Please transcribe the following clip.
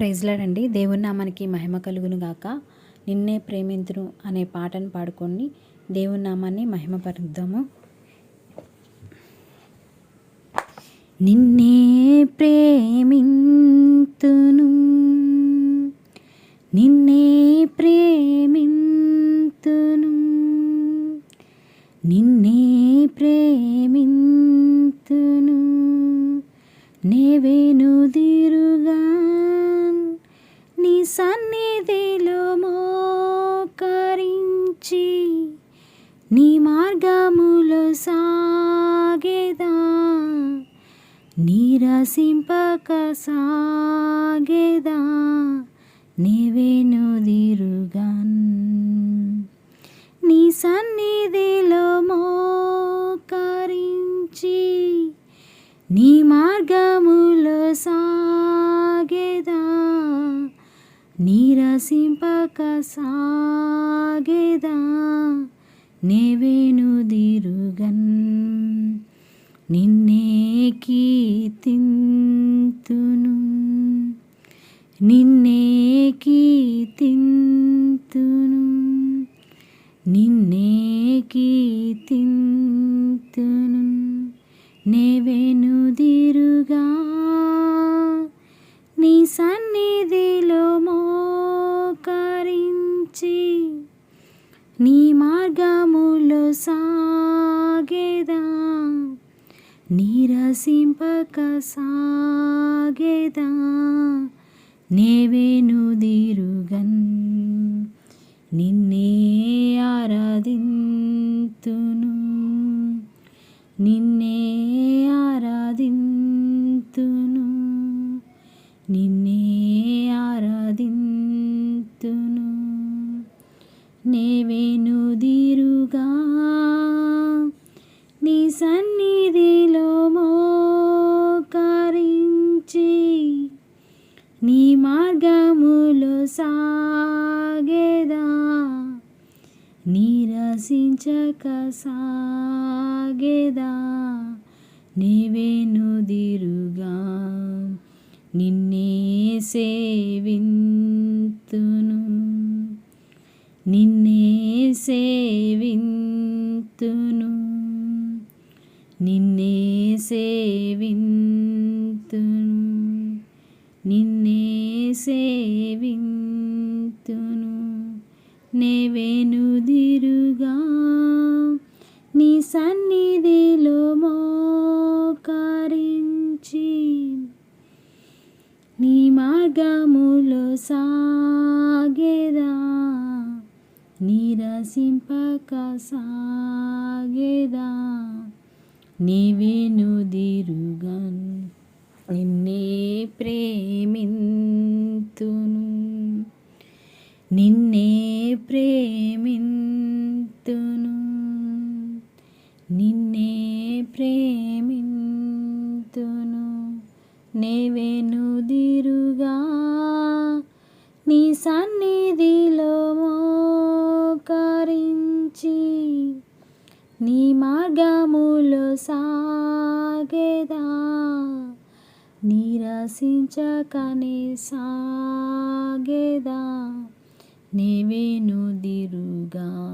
ప్రైజ్లాడండి దేవుని నామానికి మహిమ కలుగును గాక. నిన్నే ప్రేమింతును అనే పాటను పాడుకొని దేవుని నామాన్ని మహిమపరుద్దాము. నిన్నే ప్రేమింతును నిన్నే ప్రేమింతును నిన్నే ప్రేమింతును నేవేను దిరుగా సన్నిధిలో మోకరించి నీ మార్గములు సాగేదా? నీరసింపక సాగేదా? నీవేనుదిరు నీరసింపక సాగేదా నేవేనుదిరుగన్ నిన్నే కీర్తింతును. నిన్నే కీర్తింతును. నిన్నే కీర్తింతును. నేవేనుదిరుగా నీ సా సాగేదా? నిరసింపక సాగేదా? నేవేను దిరుగన్ నిన్నే ఆరాధింతును. నిన్నే ఆరాధింతును. నిన్నే నీ మార్గములో సాగేదా? నీరసించక సాగేదా? నీవేను దిరుగా నిన్నే సేవింతును. నిన్నే సేవింతును. నిన్నే సేవింతును. నిన్నే సేవింతును నెవెనుదిరుగా నీ సన్నిధిలో మోకరించి నీ మార్గములో సాగేదా. నిరసింపక సాగేదా. నీవేను దిరుగన్ నిన్నే ప్రే ప్రేమింతును నిన్నే ప్రేమింతును నేవేను దిరుగా నీ సన్నిధిలో మోకరించి నీ మార్గములో సాగేదా నిరసించకనే సాగేదా నీవేను gum.